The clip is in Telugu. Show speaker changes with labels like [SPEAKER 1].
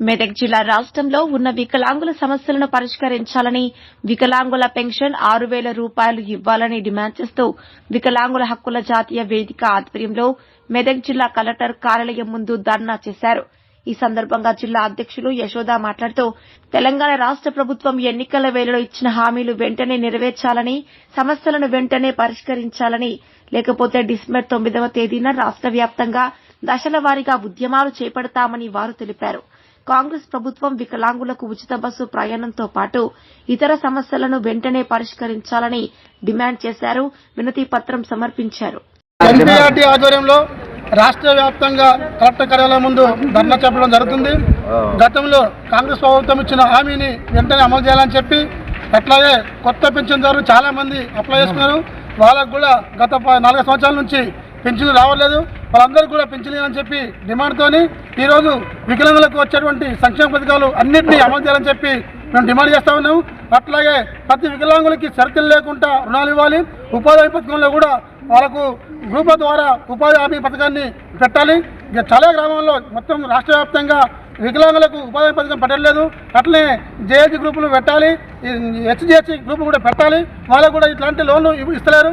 [SPEAKER 1] మెదక్ జిల్లా రాష్ట్రంలో ఉన్న వికలాంగుల సమస్యలను పరిష్కరించాలని వికలాంగుల పెన్షన్ ఆరు వేల రూపాయలు ఇవ్వాలని డిమాండ్ చేస్తూ వికలాంగుల హక్కుల జాతీయ వేదిక ఆధ్వర్యంలో మెదక్ జిల్లా కలెక్టర్ కార్యాలయం ముందు ధర్నా చేశారు. ఈ సందర్భంగా జిల్లా అధ్యక్షులు యశోద మాట్లాడుతూ తెలంగాణ రాష్ట ప్రభుత్వం ఎన్నికల వేళలో ఇచ్చిన హామీలు వెంటనే నెరవేర్చాలని సమస్యలను వెంటనే పరిష్కరించాలని లేకపోతే డిసెంబర్ తొమ్మిదవ తేదీన రాష్ట వ్యాప్తంగా దశల వారీగా ఉద్యమాలు చేపడతామని వారు తెలిపారు. కాంగ్రెస్ ప్రభుత్వం వికలాంగులకు ఉచిత బస్సు ప్రయాణంతో పాటు ఇతర సమస్యలను వెంటనే పరిష్కరించాలని డిమాండ్ చేశారు. వినతి పత్రం సమర్పించారు.
[SPEAKER 2] ఎన్పీఆర్టీ ఆధ్వర్యంలో రాష్ట్ర వ్యాప్తంగా కలెక్టర్ కార్యాలయం ముందు ధర్నా చెప్పడం జరుగుతుంది. గతంలో కాంగ్రెస్ ప్రభుత్వం ఇచ్చిన హామీని వెంటనే అమలు చేయాలని చెప్పి అట్లాగే కొత్త పెన్షన్దారులు చాలా మంది అప్లై చేసుకున్నారు వాళ్ళకు కూడా గత నాలుగు సంవత్సరాల నుంచి పెన్షన్లు రావట్లేదు. వాళ్ళందరికీ కూడా పెంచలేదని అని చెప్పి డిమాండ్తోని ఈరోజు వికలాంగులకు వచ్చేటువంటి సంక్షేమ పథకాలు అన్నింటినీ అమలు చేయాలని చెప్పి మేము డిమాండ్ చేస్తా ఉన్నాము. అట్లాగే ప్రతి వికలాంగులకి షరతులు లేకుండా రుణాలు ఇవ్వాలి. ఉపాధి పథకంలో కూడా వాళ్ళకు గ్రూపుల ద్వారా ఉపాధి హామీ పథకాన్ని పెట్టాలి. ఇక చాలా గ్రామాల్లో మొత్తం రాష్ట్ర వ్యాప్తంగా వికలాంగులకు ఉపాధి పథకం పెట్టలేదు అట్లనే జేఏసీ గ్రూపులు పెట్టాలి. హెచ్జిహెచ్ గ్రూపులు కూడా పెట్టాలి. వాళ్ళకు కూడా ఇట్లాంటి లోన్లు ఇస్తలేరు.